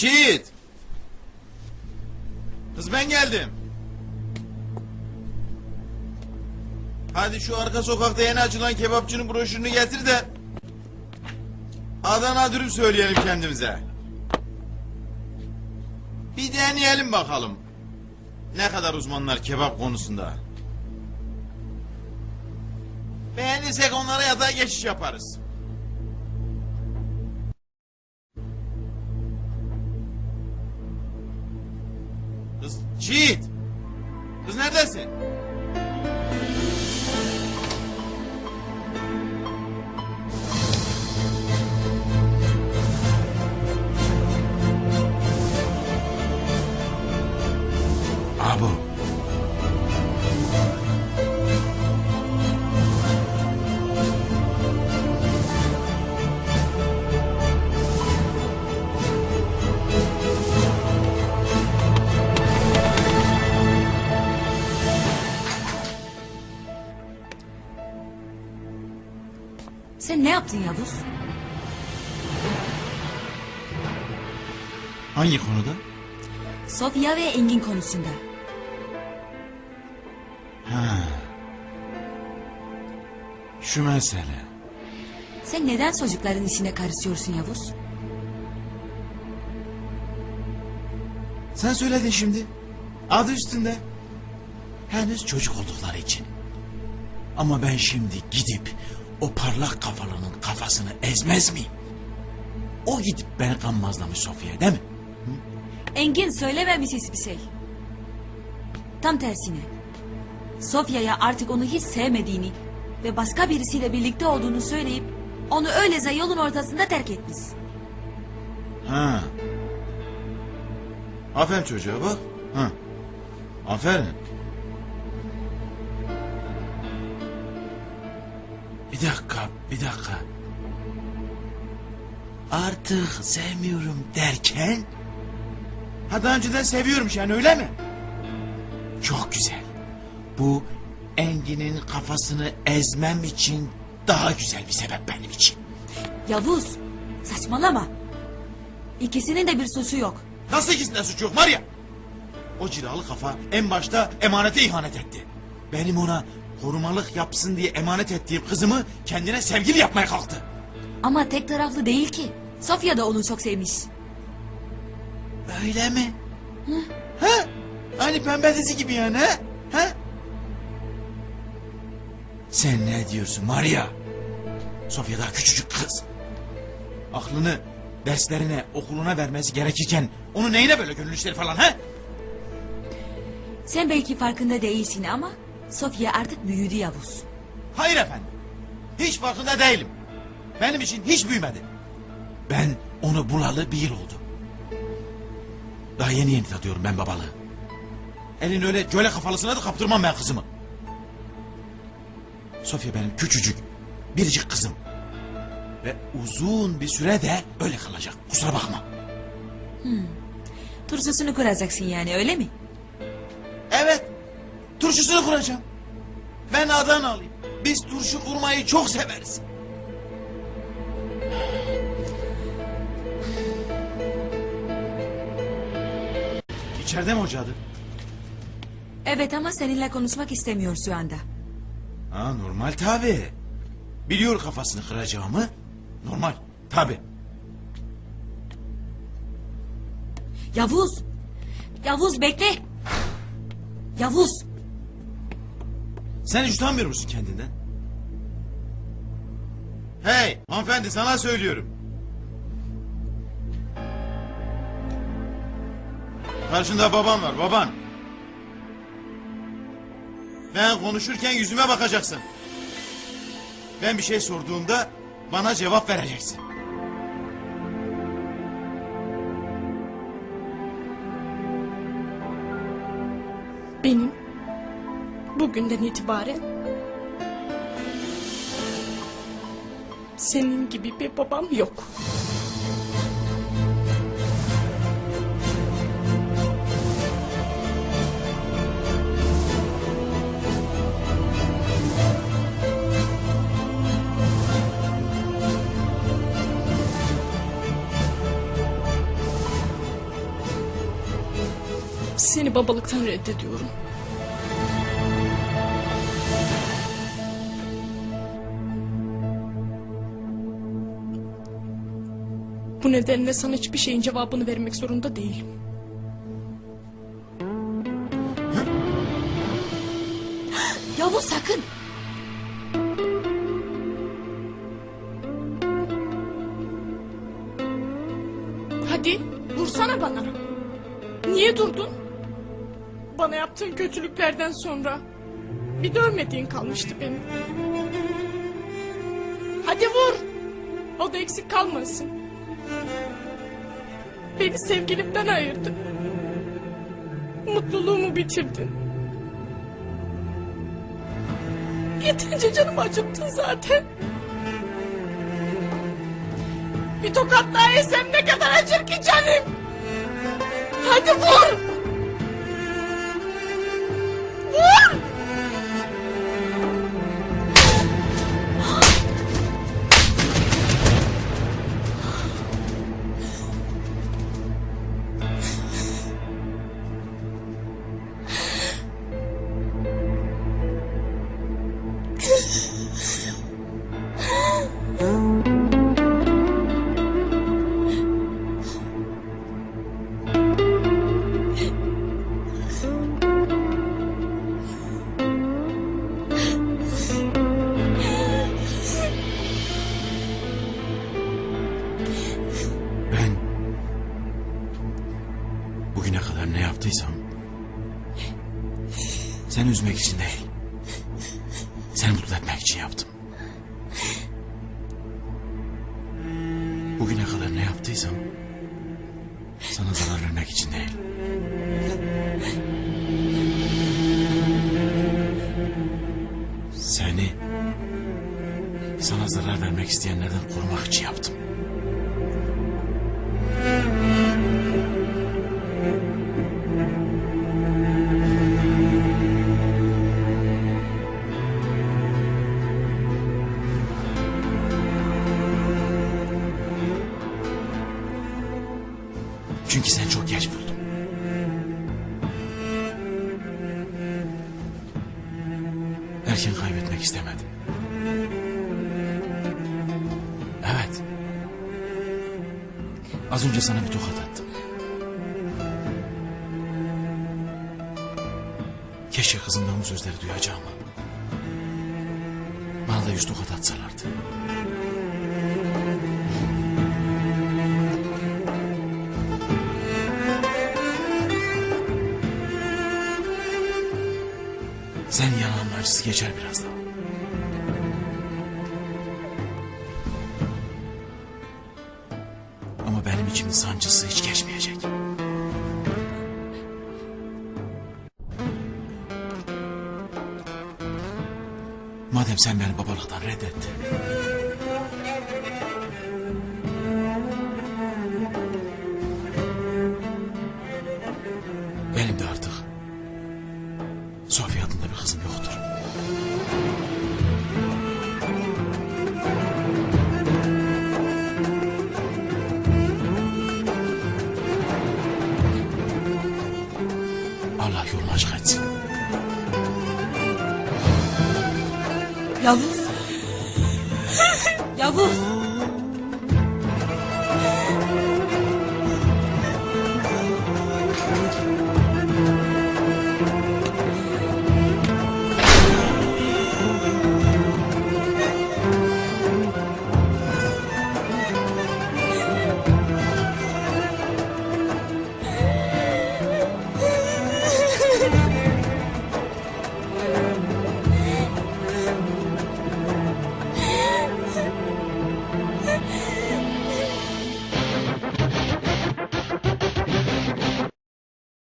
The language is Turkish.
Şiit. Kız ben geldim. Hadi şu arka sokakta yeni açılan kebapçının broşürünü getir de... Adana dürüm söyleyelim kendimize. Bir deneyelim bakalım. Ne kadar uzmanlar kebap konusunda. Beğenirsek onlara yatağa geçiş yaparız. Kız Çiğit. Kız neredesin? Abu. Sen ne yaptın Yavuz? Hangi konuda? Sofya ve Engin konusunda. Şu mesele. Sen neden çocukların işine karışıyorsun Yavuz? Sen söyledin şimdi. Adı üstünde. Henüz çocuk oldukları için. Ama ben şimdi gidip o parlak kafalının kafasını ezmez miyim? O gidip beni kanmazlamış Sofya değil mi? Engin söylememiş hiçbir şey. Tam tersine. Sofya'ya artık onu hiç sevmediğini ve başka birisiyle birlikte olduğunu söyleyip onu öylece yolun ortasında terk etmiş. Ha. Aferin çocuğa bak. Ha. Aferin. Bir dakika, bir dakika. Artık sevmiyorum derken... Ha daha önceden seviyormuş yani öyle mi? Çok güzel. Bu Engin'in kafasını ezmem için daha güzel bir sebep benim için. Yavuz saçmalama. İkisinin de bir suçu yok. Nasıl ikisinden suç yok var ya? O cilalı kafa en başta emanete ihanet etti. Benim ona korumalık yapsın diye emanet ettiğim kızımı kendine sevgili yapmaya kalktı. Ama tek taraflı değil ki. Sofya da onu çok sevmiş. Öyle mi? Ha? Hani pembe dizi gibi yani ha? Ha? Sen ne diyorsun Maria? Sofya daha küçücük kız. Aklını derslerine, okuluna vermesi gerekirken... ...onu neyine böyle gönül işleri falan ha? Sen belki farkında değilsin ama Sofya artık büyüdü Yavuz. Hayır efendim. Hiç farkında değilim. Benim için hiç büyümedi. Ben onu bulalı bir yıl oldu. Daha yeni yeni tadıyorum ben babalığı. Elin öyle köle kafalısına da kaptırmam ben kızımı. Sofya benim küçücük, biricik kızım. Ve uzun bir süre de öyle kalacak. Kusura bakma. Turşusunu kuracaksın yani öyle mi? Turşusunu kuracağım. Ben Adanalıyım. Biz turşu kurmayı çok severiz. İçeride mi hocadı? Evet ama seninle konuşmak istemiyor şu anda. Ha normal tabi. Biliyor kafasını kıracağımı. Normal tabi. Yavuz! Yavuz bekle! Yavuz! Sen hiç utanmıyor musun kendinden? Hey hanımefendi sana söylüyorum. Karşında baban var baban. Ben konuşurken yüzüme bakacaksın. Ben bir şey sorduğumda bana cevap vereceksin. Bugünden itibaren senin gibi bir babam yok. Seni babalıktan reddediyorum. Bu nedenle sana hiçbir şeyin cevabını vermek zorunda değilim. Yavuz sakın. Hadi vursana bana. Niye durdun? Bana yaptığın kötülüklerden sonra bir dövmediğin kalmıştı benim. Hadi vur. O da eksik kalmasın. Beni sevgilimden ayırdın. Mutluluğumu bitirdin. Yeterince canımı acıttın zaten. Bir tokat daha yesem ne kadar acır ki canım. Hadi vur. Sen üzmek için değil. Seni mutlu etmek için yaptım. Bugüne kadar ne yaptıysam sana zarar vermek için değil. Seni sana zarar vermek isteyenlerden korumak için yaptım. Çünkü sen çok geç buldun. Erken kaybetmek istemedim. Evet. Az önce sana bir tokat attım. Keşke kızımdan bu sözleri duyacağım. Bana da yüz tokat atsalardı. Sen yanağının acısı geçer birazdan. Ama benim içimin sancısı hiç geçmeyecek. Madem sen beni babalıktan reddettin. Yavuz.